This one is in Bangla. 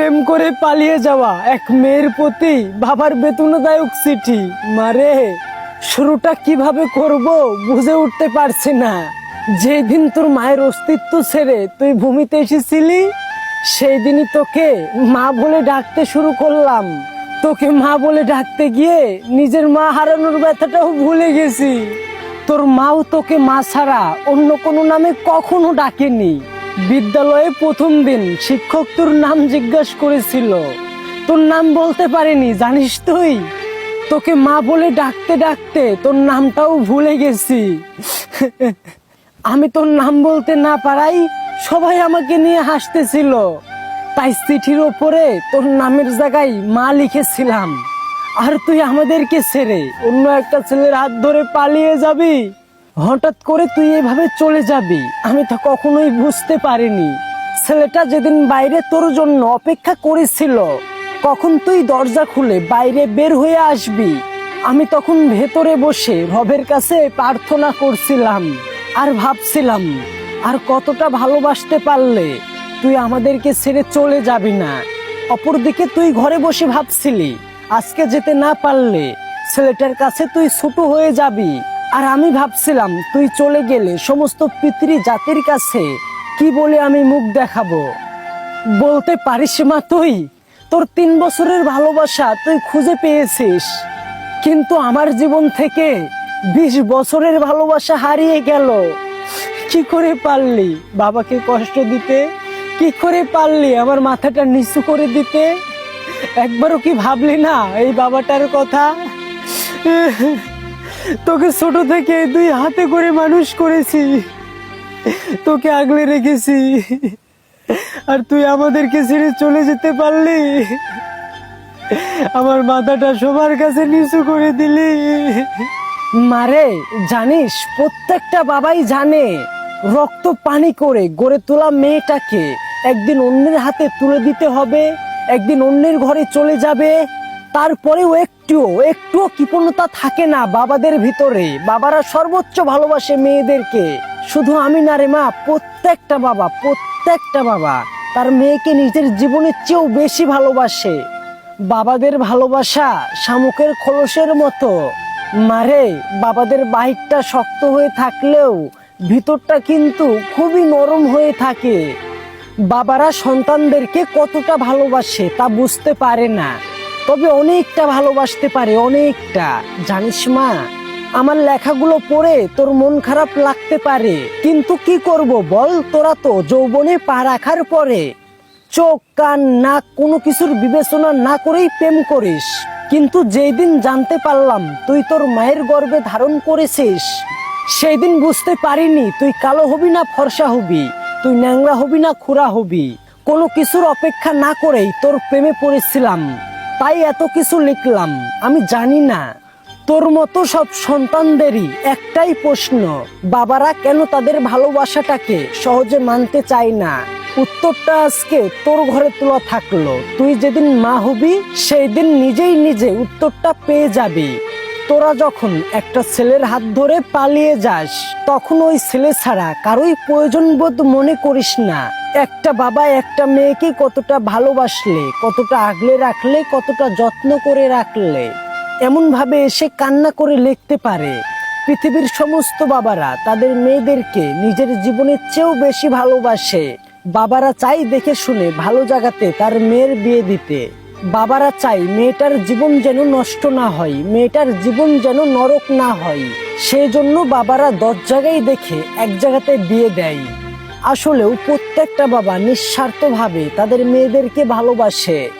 প্রেম করে পালিয়ে যাওয়া এক মেয়ের প্রতি বাবার বেতনদায়ক চিঠি। মারে, শুরুটা কীভাবে করব বুঝে উঠতে পারছি না। যেদিন তোর মায়ের অস্তিত্ব ছেড়ে তুই ভূমিতে এসেছিলি সেই দিনই তোকে মা বলে ডাকতে শুরু করলাম। তোকে মা বলে ডাকতে গিয়ে নিজের মা হারানোর ব্যথাটাও ভুলে গেছি। তোর মাও তোকে মা ছাড়া অন্য কোনো নামে কখনো ডাকেনি। বিদ্যালয়ে প্রথম দিন শিক্ষক তোর নাম জিজ্ঞাসা করেছিল। তোর নাম বলতে পারেনি, জানিস তুই? তোকে মা বলে ডাকতে ডাকতে তোর নামটাও ভুলে গেছি। আমি তোর নাম বলতে না পারাই সবাই আমাকে নিয়ে হাসতেছিল। তাই চিঠির ওপরে তোর নামের জায়গায় মা লিখেছিলাম। আর তুই আমাদেরকে ছেড়ে অন্য একটা ছেলের হাত ধরে পালিয়ে যাবি? হঠাৎ করে তুই এভাবে চলে যাবি? আমি তো কখনোই বুঝতে পারিনি। ছেলেটা যেদিন বাইরে তোর জন্য অপেক্ষা করেছিল, কখন তুই দরজা খুলে বাইরে বের হয়ে আসবি? আমি তখন ভেতরে বসে রবের কাছে প্রার্থনা করছিলাম আর ভাবছিলাম, আর কতটা ভালোবাসতে পারলে তুই আমাদেরকে ছেড়ে চলে যাবি না? অপরদিকে তুই ঘরে বসে ভাবছিলি, আজকে যেতে না পারলে ছেলেটার কাছে তুই ছোট হয়ে যাবি। আর আমি ভাবছিলাম, তুই চলে গেলে সমস্ত পিতৃ জাতির কাছে কি বলে আমি মুখ দেখাবো? বলতে পারিস মা তুই? তোর তিন বছরের ভালোবাসা তুই খুঁজে পেয়েছিস। কিন্তু আমার জীবন থেকে বিশ বছরের ভালোবাসা হারিয়ে গেল। কি করে পারলি বাবাকে কষ্ট দিতে? কি করে পারলি আমার মাথাটা নিচু করে দিতে? একবারও কি ভাবলি না এই বাবাটার কথা? তোকে ছোট থেকে দুই হাতে করে মানুষ করেছি। তোকে আগলে রেখেছি। আর তুই আমাদেরকে ছেড়ে চলে যেতে পারলি। আমার মাথাটা সবার কাছে নিচু করে দিলি। মারে, জানিস, প্রত্যেকটা বাবাই জানে, রক্ত পানি করে গড়ে তোলা মেয়েটাকে একদিন অন্যের হাতে তুলে দিতে হবে, একদিন অন্যের ঘরে চলে যাবে তারপরেও একটুও একটুও কৃপণতা থাকে না বাবাদের ভিতরে। বাবারা সর্বোচ্চ ভালোবাসে মেয়েদেরকে। শুধু আমি না রে মা, প্রত্যেকটা বাবা প্রত্যেকটা বাবা তার মেয়েকে নিজের জীবনের চেয়েও বেশি ভালোবাসে। বাবাদের ভালোবাসা শামুকের খোলসের মতো। মারে বাবাদের বাহিরটা শক্ত হয়ে থাকলেও ভিতরটা কিন্তু খুবই নরম হয়ে থাকে। বাবারা সন্তানদেরকে কতটা ভালোবাসে তা বুঝতে পারে না। তবে অনেকটা ভালোবাসতে পারে, অনেকটা। জানিস মা, আমার লেখাগুলো পড়ে তোর মন খারাপ লাগতে পারে। কিন্তু কি করব বল, তোরা তো যৌবনে পা রাখার পরে। চোখ, কান, নাক কোনো কিছুর বিবেচনা না করেই প্রেম করিস। কিন্তু যেই দিন জানতে পারলাম তুই তোর মায়ের গর্ভে ধারণ করেছিস সেই দিন বুঝতে পারিনি তুই কালো হবি না ফর্সা হবি, তুই ন্যাংরা হবি না খুরা হবি। কোনো কিছুর অপেক্ষা না করেই তোর প্রেমে পড়েছিলাম। তাই এত কিছু লিখলাম। আমি জানি না। তোর মতো সব সন্তানদেরই একটাই প্রশ্ন, বাবারা কেন তাদের ভালোবাসাটাকে সহজে মানতে চায় না? উত্তরটা আজকে তোর ঘরে তোলা থাকল। তুই যেদিন মা হবি সেই দিন নিজেই নিজে উত্তরটা পেয়ে যাবি। তোরা যখন একটা ছেলের হাত ধরে পালিয়ে যাস, তখন ওই ছেলে ছাড়া কারোই প্রয়োজন বোধ মনে করিস না। একটা বাবা একটা মেয়েকে কতটা ভালোবাসলে, কতটা আগলে রাখলে, কতটা যত্ন করে রাখলে। এমন ভাবে এসে কান্না করে লিখতে পারে। পৃথিবীর সমস্ত বাবারা তাদের মেয়েদেরকে নিজের জীবনের চেয়েও বেশি ভালোবাসে। বাবারা চাই দেখে শুনে ভালো জায়গাতে তার মেয়ের বিয়ে দিতে। বাবারা চাই মেয়েটার জীবন যেন নষ্ট না হয়, মেয়েটার জীবন যেন নরক না হয়। সেই জন্য বাবারা দশ জায়গায় দেখে এক জায়গাতে বিয়ে দেয়। আসলেও প্রত্যেকটা বাবা নিঃস্বার্থভাবে তাদের মেয়েদেরকে ভালোবাসে।